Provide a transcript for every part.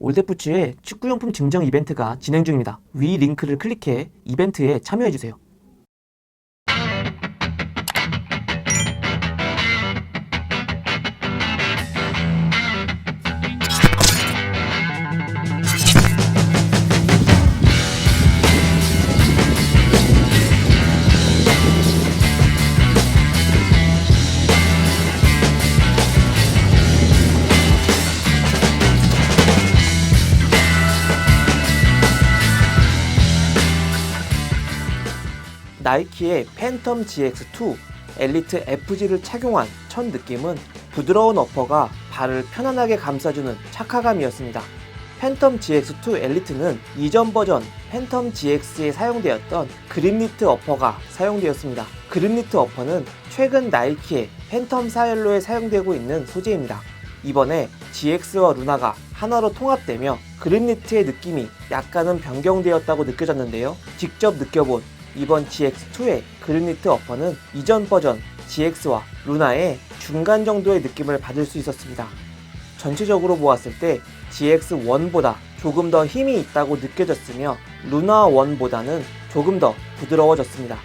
올데프츠의 축구용품 증정 이벤트가 진행 중입니다. 위 링크를 클릭해 이벤트에 참여해주세요. 나이키의 팬텀 GX2 엘리트 FG를 착용한 첫 느낌은 부드러운 어퍼가 발을 편안하게 감싸주는 착화감이었습니다. 팬텀 GX2 엘리트는 이전 버전 팬텀 GX에 사용되었던 그립니트 어퍼가 사용되었습니다. 그립니트 어퍼는 최근 나이키의 팬텀 사일로에 사용되고 있는 소재입니다. 이번에 GX와 루나가 하나로 통합되며 그립니트의 느낌이 약간은 변경되었다고 느껴졌는데요. 직접 느껴본 이번 GX2의 그립니트 어퍼는 이전 버전 GX와 루나의 중간 정도의 느낌을 받을 수 있었습니다. 전체적으로 보았을 때 GX1보다 조금 더 힘이 있다고 느껴졌으며 루나 1보다는 조금 더 부드러워졌습니다.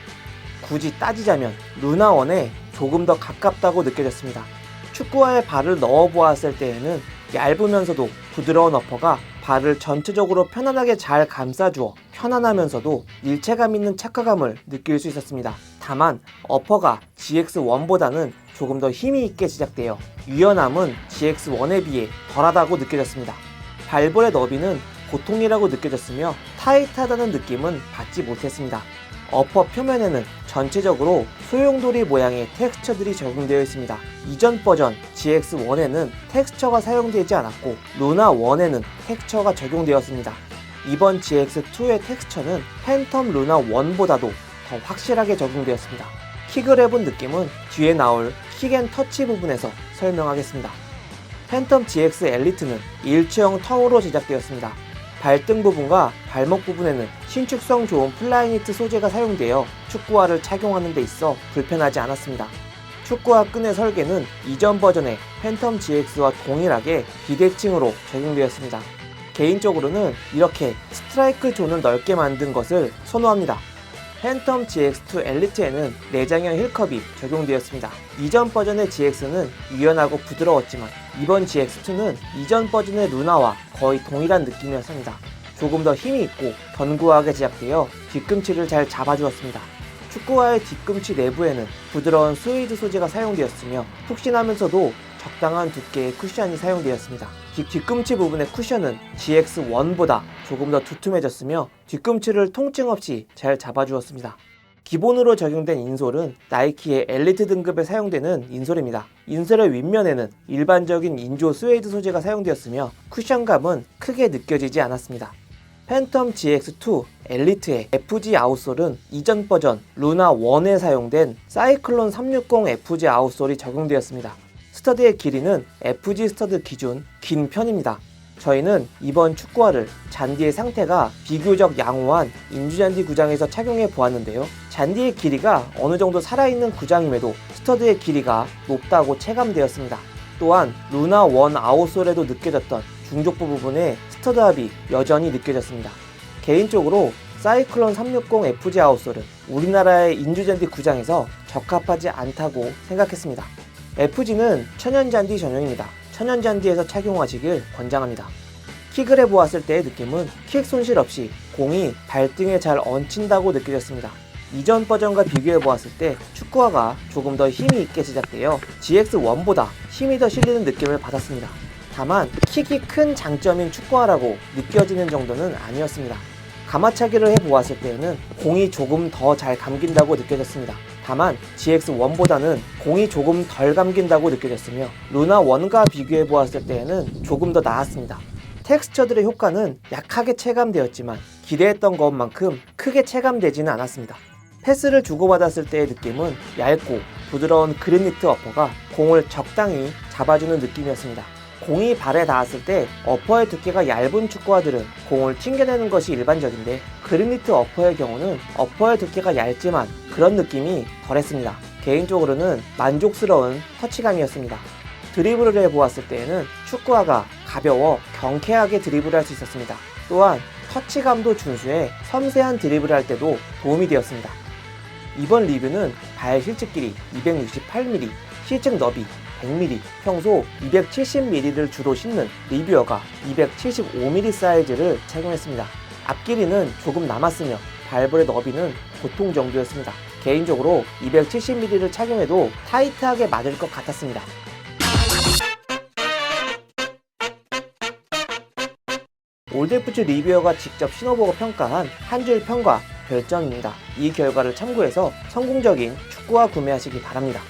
굳이 따지자면 루나 1에 조금 더 가깝다고 느껴졌습니다. 축구화에 발을 넣어 보았을 때에는 얇으면서도 부드러운 어퍼가 발을 전체적으로 편안하게 잘 감싸주어 편안하면서도 일체감 있는 착화감을 느낄 수 있었습니다. 다만 어퍼가 GX1보다는 조금 더 힘이 있게 제작되어 유연함은 GX1에 비해 덜하다고 느껴졌습니다. 발볼의 너비는 보통이라고 느껴졌으며 타이트하다는 느낌은 받지 못했습니다. 어퍼 표면에는 전체적으로 소용돌이 모양의 텍스처들이 적용되어 있습니다. 이전 버전 GX1에는 텍스처가 사용되지 않았고 루나 1에는 텍스처가 적용되었습니다. 이번 GX2의 텍스처는 팬텀 루나 1보다도 더 확실하게 적용되었습니다. 킥을 해본 느낌은 뒤에 나올 킥앤 터치 부분에서 설명하겠습니다. 팬텀 GX 엘리트는 일체형 텅으로 제작되었습니다. 발등 부분과 발목 부분에는 신축성 좋은 플라이니트 소재가 사용되어 축구화를 착용하는 데 있어 불편하지 않았습니다. 축구화 끈의 설계는 이전 버전의 팬텀 GX와 동일하게 비대칭으로 적용되었습니다. 개인적으로는 이렇게 스트라이크 존을 넓게 만든 것을 선호합니다. 팬텀 GX2 엘리트에는 내장형 힐컵이 적용되었습니다. 이전 버전의 GX는 유연하고 부드러웠지만 이번 GX2는 이전 버전의 루나와 거의 동일한 느낌이었습니다. 조금 더 힘이 있고 견고하게 제작되어 뒤꿈치를 잘 잡아주었습니다. 축구화의 뒤꿈치 내부에는 부드러운 스웨이드 소재가 사용되었으며 푹신하면서도 적당한 두께의 쿠션이 사용되었습니다. 뒤, 뒤꿈치 부분의 쿠션은 GX1보다 조금 더 두툼해졌으며 뒤꿈치를 통증 없이 잘 잡아주었습니다. 기본으로 적용된 인솔은 나이키의 엘리트 등급에 사용되는 인솔입니다. 인솔의 윗면에는 일반적인 인조 스웨이드 소재가 사용되었으며 쿠션감은 크게 느껴지지 않았습니다. 팬텀 GX2 엘리트의 FG 아웃솔은 이전 버전 루나 1에 사용된 사이클론 360 FG 아웃솔이 적용되었습니다. 스터드의 길이는 FG 스터드 기준 긴 편입니다. 저희는 이번 축구화를 잔디의 상태가 비교적 양호한 인주잔디 구장에서 착용해 보았는데요. 잔디의 길이가 어느 정도 살아있는 구장임에도 스터드의 길이가 높다고 체감되었습니다. 또한 루나 1 아웃솔에도 느껴졌던 중족부 부분의 스터드 합이 여전히 느껴졌습니다. 개인적으로 사이클론 360 FG 아웃솔은 우리나라의 인주잔디 구장에서 적합하지 않다고 생각했습니다. FG는 천연잔디 전용입니다. 천연잔디에서 착용하시길 권장합니다. 킥을 해보았을 때의 느낌은 킥 손실 없이 공이 발등에 잘 얹힌다고 느껴졌습니다. 이전 버전과 비교해보았을 때 축구화가 조금 더 힘이 있게 제작되어 GX1보다 힘이 더 실리는 느낌을 받았습니다. 다만 킥이 큰 장점인 축구화라고 느껴지는 정도는 아니었습니다. 가마차기를 해보았을 때에는 공이 조금 더 잘 감긴다고 느껴졌습니다. 다만 GX1보다는 공이 조금 덜 감긴다고 느껴졌으며 루나1과 비교해 보았을 때에는 조금 더 나았습니다. 텍스처들의 효과는 약하게 체감되었지만 기대했던 것만큼 크게 체감되지는 않았습니다. 패스를 주고받았을 때의 느낌은 얇고 부드러운 그린니트 어퍼가 공을 적당히 잡아주는 느낌이었습니다. 공이 발에 닿았을 때 어퍼의 두께가 얇은 축구화들은 공을 튕겨내는 것이 일반적인데 그린니트 어퍼의 경우는 어퍼의 두께가 얇지만 그런 느낌이 덜했습니다. 개인적으로는 만족스러운 터치감이었습니다. 드리블을 해보았을 때에는 축구화가 가벼워 경쾌하게 드리블할 수 있었습니다. 또한 터치감도 준수해 섬세한 드리블을 할 때도 도움이 되었습니다. 이번 리뷰는 발 실측 길이 268mm, 실측 너비 100mm, 평소 270mm를 주로 신는 리뷰어가 275mm 사이즈를 착용했습니다. 앞길이는 조금 남았으며 발볼의 너비는 보통 정도였습니다. 개인적으로 270mm를 착용해도 타이트하게 맞을 것 같았습니다. 올드프츠 리뷰어가 직접 신어보고 평가한 한 줄 평과 별점입니다. 이 결과를 참고해서 성공적인 축구화 구매하시기 바랍니다.